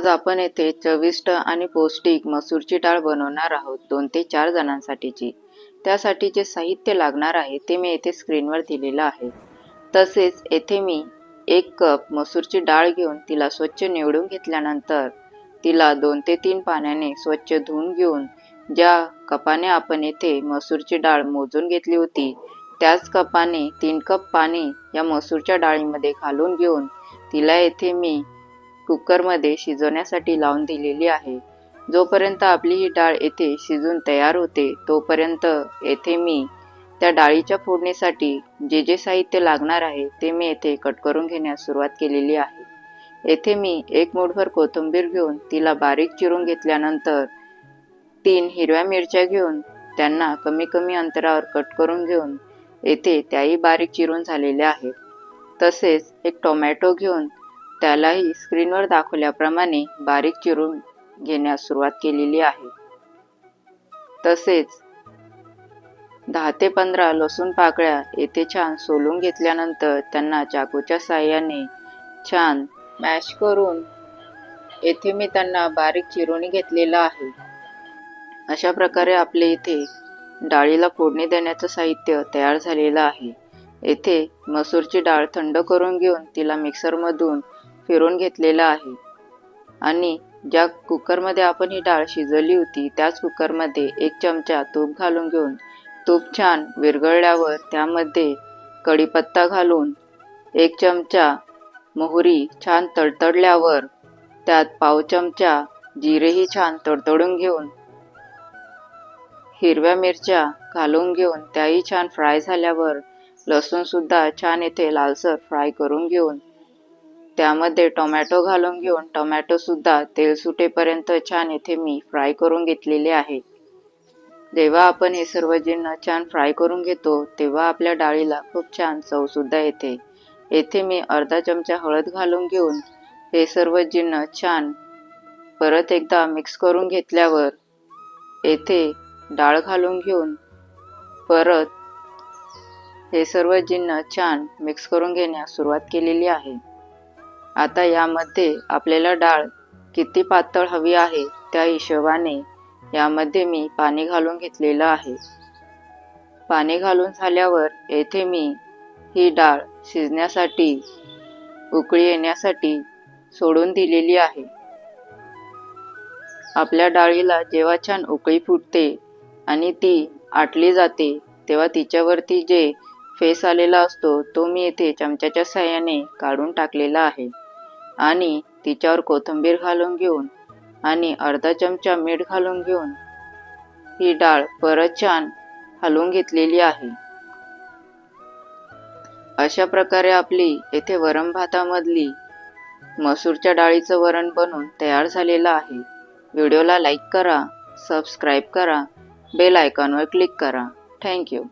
आज आपण येथे चविष्ट आणि पौष्टिक मसूरची डाळ बनवणार आहोत दोन ते चार जणांसाठीची. त्यासाठी जे साहित्य लागणार आहे ते मी येथे स्क्रीनवर दिलेलं आहे. तसेच येथे मी एक कप मसूरची डाळ घेऊन तिला स्वच्छ निवडून घेतल्यानंतर तिला दोन ते तीन पाण्याने स्वच्छ धुवून घेऊन ज्या कपाने आपण येथे मसूरची डाळ मोजून घेतली होती त्याच कपाने तीन कप पाणी या मसूरच्या डाळीमध्ये घालून घेऊन तिला येथे मी कुकरमध्ये शिजवण्यासाठी लावून दिलेली आहे. जोपर्यंत आपली ही डाळ येथे शिजून तयार होते तोपर्यंत येथे मी त्या डाळीच्या फोडणीसाठी जे जे साहित्य लागणार आहे ते मी येथे कट करून घेण्यास सुरुवात केलेली आहे. येथे मी एक मुठभर कोथिंबीर घेऊन तिला बारीक चिरून घेतल्यानंतर तीन हिरव्या मिरच्या घेऊन त्यांना कमी कमी अंतरावर कट करून घेऊन येथे त्याही बारीक चिरून झालेल्या आहेत. तसेच एक टोमॅटो घेऊन त्यालाही स्क्रीनवर दाखवल्याप्रमाणे बारीक चिरून घेण्यास सुरुवात केलेली आहे. तसेच दहा ते पंधरा लसूण पाकळ्या येथे छान सोलून घेतल्यानंतर त्यांना चाकूच्या साह्याने छान मॅश करून येथे मी त्यांना बारीक चिरून घेतलेलं आहे. अशा प्रकारे आपले इथे डाळीला फोडणी देण्याचं साहित्य तयार झालेलं आहे. येथे मसूरची डाळ थंड करून घेऊन तिला मिक्सरमधून फिरून घेतलेलं आहे. आणि ज्या कुकरमध्ये आपण ही डाळ शिजवली होती त्याच कुकरमध्ये एक चमचा तूप घालून घेऊन तूप छान विरघळल्यावर त्यामध्ये कढीपत्ता घालून एक चमचा मोहरी छान तडतडल्यावर त्यात पाव चमचा जिरेही छान तडतडून घेऊन हिरव्या मिरच्या घालून घेऊन त्याही छान फ्राय झाल्यावर लसूणसुद्धा छान येथे लालसर फ्राय करून घेऊन त्यामध्ये टोमॅटो घालून घेऊन टोमॅटो सुद्धा तेल सुटेपर्यंत छान येथे मी फ्राय करून घेतलेले आहे. जेव्हा आपण हे सर्व जिन्न छान फ्राय करून घेतो तेव्हा आपल्या डाळीला खूप छान चवसुद्धा येते. येथे मी अर्धा चमचा हळद घालून घेऊन हे सर्व जिन्न छान परत एकदा मिक्स करून घेतल्यावर येथे डाळ घालून घेऊन परत हे सर्व जिन्न छान मिक्स करून घेण्यास सुरुवात केलेली आहे. आता यामध्ये आपल्याला डाळ किती पातळ हवी आहे त्या हिशोबाने यामध्ये मी पाणी घालून घेतलेलं आहे. पाणी घालून झाल्यावर येथे मी ही डाळ शिजण्यासाठी उकळी येण्यासाठी सोडून दिलेली आहे. आपल्या डाळीला जेव्हा छान उकळी फुटते आणि ती आटली जाते तेव्हा तिच्यावरती जे फेस आलेला असतो तो मी येथे चमच्याच्या साह्याने काढून टाकलेला आहे. आणि तिच्यावर कोथिंबीर घालून घेऊन आणि अर्धा चमचा मीठ घालून घेऊन ही डाळ परत छान हलवून घेतलेली आहे. अशा प्रकारे आपली येथे वरण भातामधली मसूरच्या डाळीचं वरण बनून तयार झालेलं आहे. व्हिडिओला लाईक करा सबस्क्राईब करा बेल आयकॉनवर क्लिक करा. थँक्यू